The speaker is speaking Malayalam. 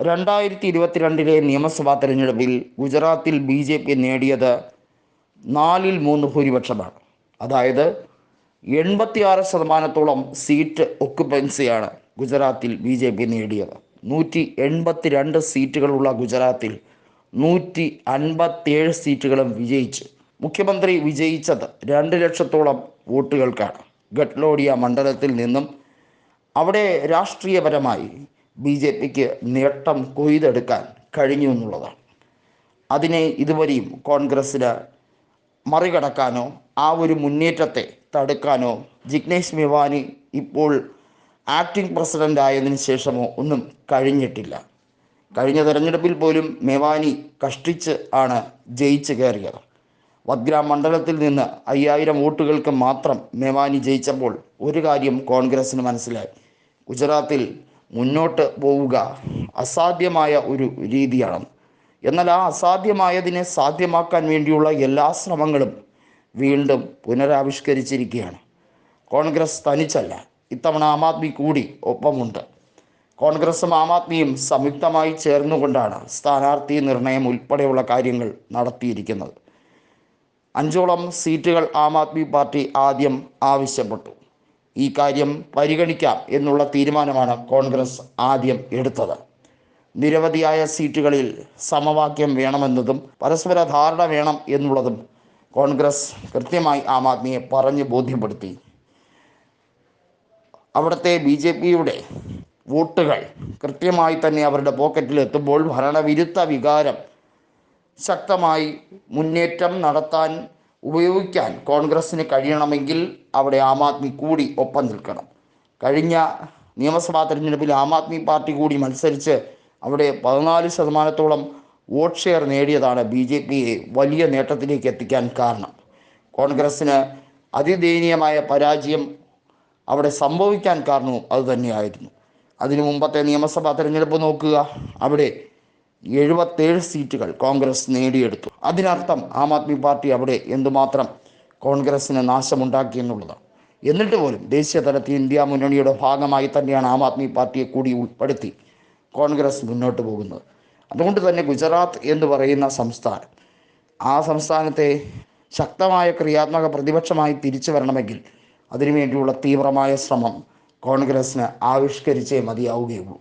രണ്ടായിരത്തി ഇരുപത്തിരണ്ടിലെ നിയമസഭാ തെരഞ്ഞെടുപ്പിൽ ഗുജറാത്തിൽ ബി ജെ പി നേടിയത് നാലിൽ മൂന്ന് ഭൂരിപക്ഷമാണ്. അതായത് എൺപത്തിയാറ് ശതമാനത്തോളം സീറ്റ് ഒക്കുപെൻസിയാണ് ഗുജറാത്തിൽ ബി ജെ പി നേടിയത്. നൂറ്റി എൺപത്തി രണ്ട് സീറ്റുകളുള്ള ഗുജറാത്തിൽ നൂറ്റി അൻപത്തിയേഴ് സീറ്റുകളും വിജയിച്ചു. മുഖ്യമന്ത്രി വിജയിച്ചത് രണ്ട് ലക്ഷത്തോളം വോട്ടുകൾക്കാണ്. ഗട്ട്ലോഡിയ മണ്ഡലത്തിൽ നിന്നും അവിടെ രാഷ്ട്രീയപരമായി ബി ജെ പിക്ക് നേട്ടം കൊയ്തെടുക്കാൻ കഴിഞ്ഞു എന്നുള്ളതാണ്. അതിനെ ഇതുവരെയും കോൺഗ്രസ്സിന് മറികടക്കാനോ ആ ഒരു മുന്നേറ്റത്തെ തടുക്കാനോ ജിഗ്നേഷ് മെവാനി ഇപ്പോൾ ആക്ടിംഗ് പ്രസിഡന്റ് ആയതിനു ശേഷമോ ഒന്നും കഴിഞ്ഞിട്ടില്ല. കഴിഞ്ഞ തെരഞ്ഞെടുപ്പിൽ പോലും മെവാനി കഷ്ടിച്ച് ആണ് ജയിച്ചു കയറിയത്. വദ്ഗ്രാം മണ്ഡലത്തിൽ നിന്ന് അയ്യായിരം വോട്ടുകൾക്ക് മാത്രം മെവാനി ജയിച്ചപ്പോൾ ഒരു കാര്യം കോൺഗ്രസ്സിന് മനസ്സിലായി. ഗുജറാത്തിൽ മുന്നോട്ട് പോവുക അസാധ്യമായ ഒരു രീതിയാണ്. എന്നാൽ ആ അസാധ്യമായതിനെ സാധ്യമാക്കാൻ വേണ്ടിയുള്ള എല്ലാ ശ്രമങ്ങളും വീണ്ടും പുനരാവിഷ്കരിച്ചിരിക്കുകയാണ്. കോൺഗ്രസ് തനിച്ചല്ല ഇത്തവണ ആം ആദ്മി കൂടി ഒപ്പമുണ്ട്. കോൺഗ്രസും ആം ആദ്മിയും സംയുക്തമായി ചേർന്നുകൊണ്ടാണ് സ്ഥാനാർത്ഥി നിർണയം ഉൾപ്പെടെയുള്ള കാര്യങ്ങൾ നടത്തിയിരിക്കുന്നത്. അഞ്ചോളം സീറ്റുകൾ ആം ആദ്മി പാർട്ടി ആദ്യം ആവശ്യപ്പെട്ടു. ഈ കാര്യം പരിഗണിക്കാം എന്നുള്ള തീരുമാനമാണ് കോൺഗ്രസ് ആദ്യം എടുത്തത്. നിരവധിയായ സീറ്റുകളിൽ സമവാക്യം വേണമെന്നതും പരസ്പര ധാരണ വേണം എന്നുള്ളതും കോൺഗ്രസ് കൃത്യമായി ആം ആദ്മിയെ പറഞ്ഞ് ബോധ്യപ്പെടുത്തി. അവിടുത്തെ ബി ജെ പിയുടെ വോട്ടുകൾ കൃത്യമായി തന്നെ അവരുടെ പോക്കറ്റിൽ എത്തുമ്പോൾ ഭരണവിരുദ്ധ വികാരം ശക്തമായി മുന്നേറ്റം നടത്താൻ ഉപയോഗിക്കാൻ കോൺഗ്രസ്സിന് കഴിയണമെങ്കിൽ അവിടെ ആം ആദ്മി കൂടി ഒപ്പം നിൽക്കണം. കഴിഞ്ഞ നിയമസഭാ തെരഞ്ഞെടുപ്പിൽ ആം ആദ്മി പാർട്ടി കൂടി മത്സരിച്ച് അവിടെ പതിനാല് ശതമാനത്തോളം വോട്ട് ഷെയർ നേടിയതാണ് ബി ജെ പിയെ വലിയ നേട്ടത്തിലേക്ക് എത്തിക്കാൻ കാരണം. കോൺഗ്രസ്സിന് അതിദയനീയമായ പരാജയം അവിടെ സംഭവിക്കാൻ കാരണവും അതുതന്നെയായിരുന്നു അതിനു മുമ്പത്തെ നിയമസഭാ തെരഞ്ഞെടുപ്പ് നോക്കുക. അവിടെ എഴുപത്തേഴ് സീറ്റുകൾ കോൺഗ്രസ് നേടിയെടുത്തു. അതിനർത്ഥം ആം ആദ്മി പാർട്ടി അവിടെ എന്തുമാത്രം കോൺഗ്രസ്സിന് നാശമുണ്ടാക്കി എന്നുള്ളതാണ് എന്നിട്ട് പോലും ദേശീയ തലത്തിൽ ഇന്ത്യ മുന്നണിയുടെ ഭാഗമായി തന്നെയാണ് ആം ആദ്മി പാർട്ടിയെ കൂടി ഉൾപ്പെടുത്തി കോൺഗ്രസ് മുന്നോട്ട് പോകുന്നത്. അതുകൊണ്ട് തന്നെ ഗുജറാത്ത് എന്ന് പറയുന്ന സംസ്ഥാനം ആ സംസ്ഥാനത്തെ ശക്തമായ ക്രിയാത്മക പ്രതിപക്ഷമായി തിരിച്ചു വരണമെങ്കിൽ അതിനുവേണ്ടിയുള്ള തീവ്രമായ ശ്രമം കോൺഗ്രസ്സിന് ആവിഷ്കരിച്ചേ മതിയാവുകയുള്ളൂ.